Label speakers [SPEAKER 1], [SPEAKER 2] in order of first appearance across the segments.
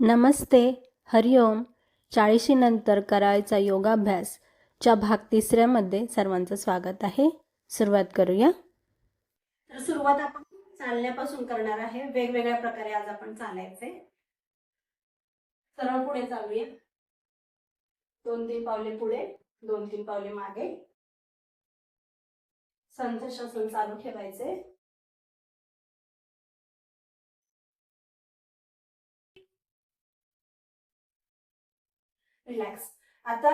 [SPEAKER 1] नमस्ते हरिओम चाळीशीनंतर करायचा योगाभ्यास च्या भाग तिसऱ्यामध्ये सर्वांचं स्वागत आहे. सुरुवात करूया.
[SPEAKER 2] तर सुरुवात आपण चालण्यापासून करणार आहे. वेगवेगळ्या प्रकारे आज आपण चालायचे सरळ पुढे चालूया. दोन तीन पावले पुढे दोन तीन पावले मागे. संत शासन चालू ठेवायचे रिलॅक्स आता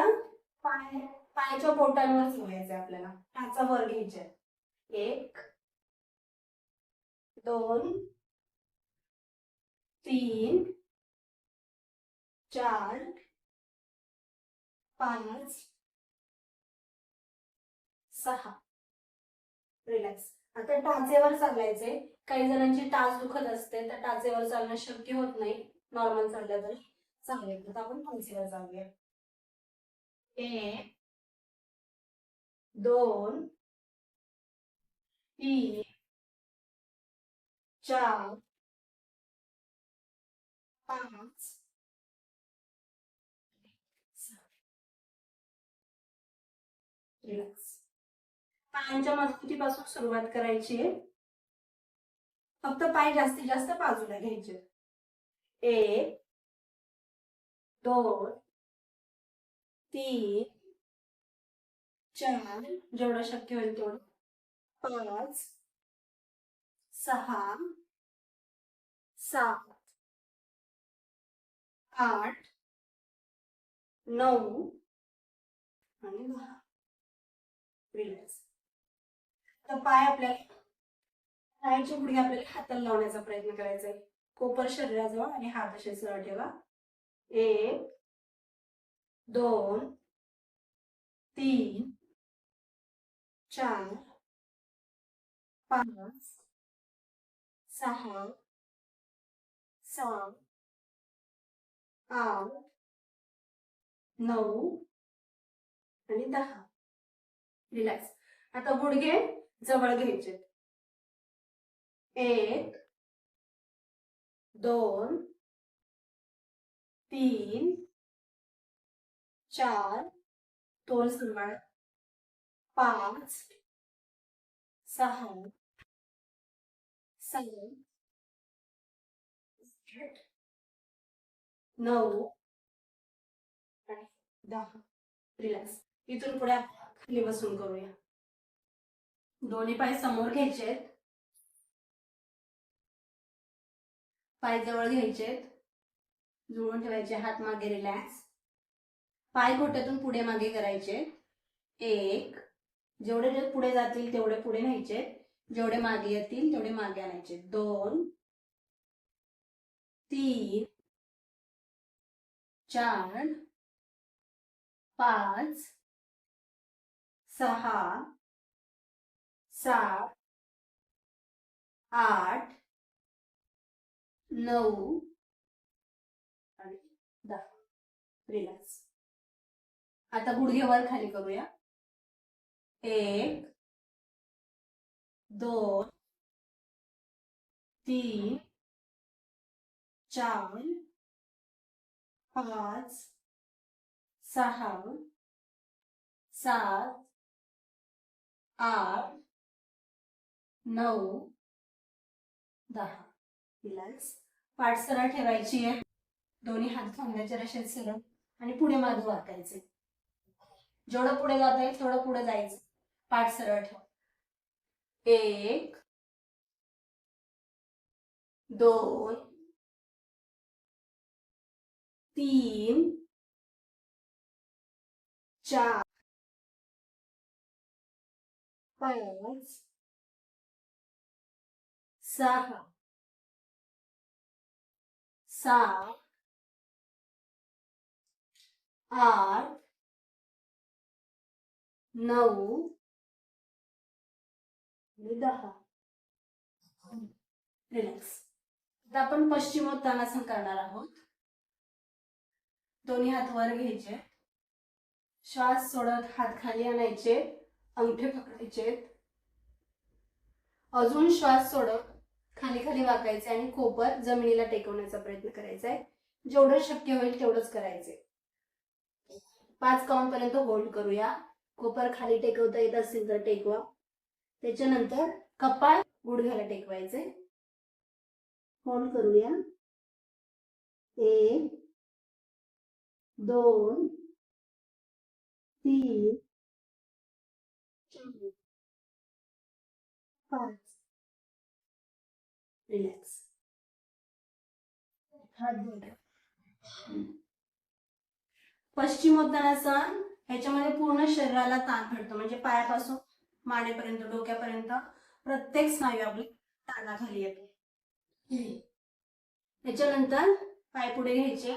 [SPEAKER 2] पाय पायाच्या बोटांवर ठेवायचंय आपल्याला. टाचा वर घ्यायचा एक दोन तीन चार पाच सहा. रिलॅक्स आता टाचेवर चालायचे काही जणांची टाच दुखत असते तर टाचेवर चालणं शक्य होत नाही. नॉर्मल चाललं तर. चांगले तर आपण टाचेवर जाऊया. एक दोन तीन चार पाच रिलॅक्स पायांच्या मजबूतीपासून सुरुवात करायची आहे. फक्त पाय जास्तीत जास्त बाजूला घ्यायचे. एक दोन तीन चार जेवढं शक्य होईल तेवढं. पाच सहा सात आठ नऊ आणि दहा. रिलॅक्स तर पाय आपल्याला पायाचे गुडघे आपल्याला हाताला लावण्याचा प्रयत्न करायचा आहे. कोपर शरीराजवळ आणि हात असे सरळ ठेवा. एक दोन तीन चार पाच सहा सात आठ नऊ आणि दहा. रिलॅक्स आता गुडघे जवळ घ्यायचे. एक दोन तीन चार दोन सांभाळ पाच सहा सात नऊ आणि दहा. रिलॅक्स इथून पुढे खाली बसून करूया. दोन्ही पाय समोर घ्यायचे आहेत पाय जवळ घ्यायचे जुळून ठेवायचे हात मागे रिलॅक्स पाय घोट्यातून पुढे मागे करायचे. एक जेवढे जे पुढे जातील तेवढे पुढे न्यायचे. जेवढे मागे येतील तेवढे मागे आणायचे. दोन तीन चार पाच सहा सात आठ नऊ आणि दहा रिलॅक्स आता गुडघे वर खाली करूया. एक दोन तीन चार पाच सहा सात आठ नऊ दहा. रिलॅक्स पाठ सरळ ठेवायची आहे. दोन्ही हात खांद्याच्या रशेत सरळ. आणि पुढे मागे वाकायचे. जेवढं पुढे जाता येईल तेवढं पुढे जायचं. पाठ सरळ ठेव. एक दोन तीन चार पाच सहा सात आठ नऊ दहा. रिलॅक्स आता आपण पश्चिमोत्तानासन करणार आहोत. दोन्ही हात वर घ्यायचे. श्वास सोडत हात खाली आणायचे. अंगठे पकडायचे. अजून श्वास सोडत खाली खाली वाकायचे आणि कोपर जमिनीला टेकवण्याचा प्रयत्न करायचा आहे. जेवढं शक्य होईल तेवढंच करायचे. पाच काउंट पर्यंत होल्ड करूया. कोपर खाली टेकवता येत असेल तर टेकवा. त्याच्यानंतर कपाळ गुडघ्याला टेकवायचे. होल्ड करूया. एक दोन तीन चार पाच. रिलॅक्स हात पश्चिमोत्तानासन ह्याच्यामध्ये पूर्ण शरीराला ताण भेटतो म्हणजे पायापासून मानेपर्यंत डोक्यापर्यंत प्रत्येक स्नायू आपली ताणाखाली येतो. त्याच्यानंतर पाय पुढे घ्यायचे.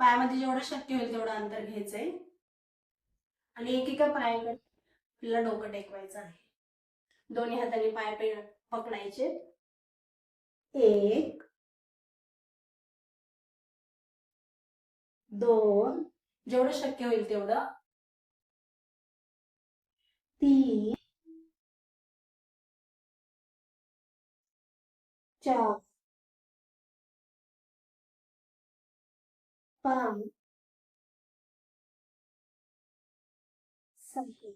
[SPEAKER 2] पायामध्ये जेवढं शक्य होईल तेवढं अंतर घ्यायचंय. आणि एकेका पायाकडे आपल्याला डोकं टेकवायचं आहे. दोन्ही हाताने पाय पकडायचे. एक दोन. जेवढं शक्य होईल तेवढं. तीन. चार. पाच. सहा.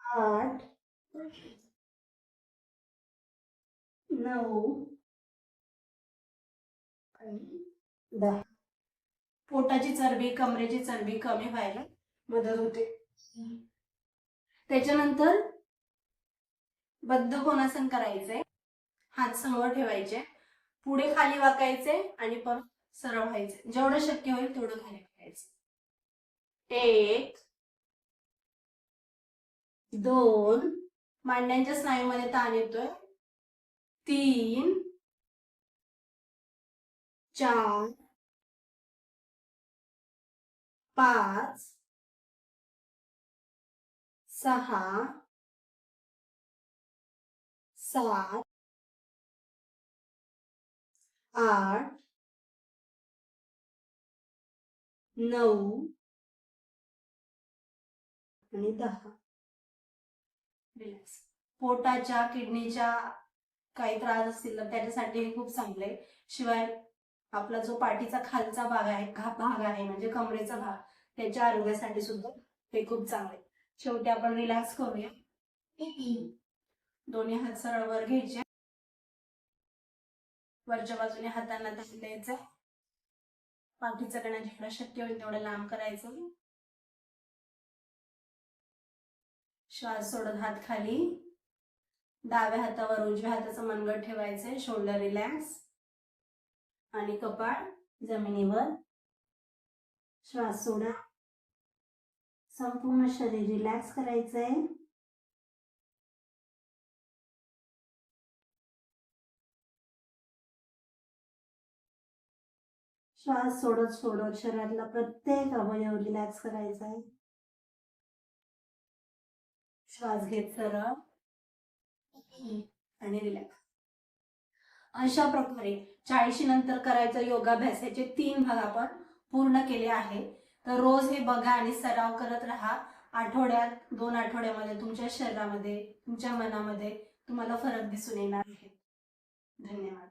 [SPEAKER 2] आठ. नऊ दहा पोटाची चरबी कमरेची चरबी कमी व्हायला मदत होते. त्याच्यानंतर बद्ध कोणासन करायचंय हात समोर ठेवायचे पुढे खाली वाकायचे आणि परत सरळ व्हायचे. जेवढं शक्य होईल तेवढं खाली वाकायचं. एक दोन. मांड्यांच्या स्नायूमध्ये ताण येतोय. तीन चार पाच सहा सात आठ नऊ आणि दहा. पोटाच्या किडनीच्या काही त्रास असतील तर त्याच्यासाठी हे खूप चांगले आहे. शिवाय आपला जो पाठीचा खालचा भाग आहे हा भाग आहे म्हणजे कमरेचा भाग त्याच्या आरोग्यासाठी सुद्धा हे खूप चांगले शेवटी आपण रिलॅक्स करूया. दोन्ही हात सरळ वर घ्यायचे. वरच्या बाजूने हातांना ताण द्यायचं. पाठीचं कणा जेवढं शक्य होईल तेवढं लांब करायचं. श्वास सोडत हात खाली. डाव्या हातावर उजव्या हाताचं मनगट ठेवायचंय शोल्डर रिलॅक्स आणि कपाळ जमिनीवर श्वास सोडा. संपूर्ण शरीर रिलॅक्स करायचंय श्वास सोडत सोडत शरीरातला प्रत्येक अवयव रिलॅक्स करायचा आहे. श्वास घेत सरळ. आणि रिलॅक्स अशा प्रकारे चाळीशी नंतर करायचा योगाभ्यास याचे तीन भाग आपण पूर्ण केले आहे. तर रोज हे बघा आणि सराव करत राहा. आठवड्यात दोन आठवड्यामध्ये तुमच्या शरीरामध्ये तुमच्या मनामध्ये तुम्हाला फरक दिसून येणार आहे. धन्यवाद.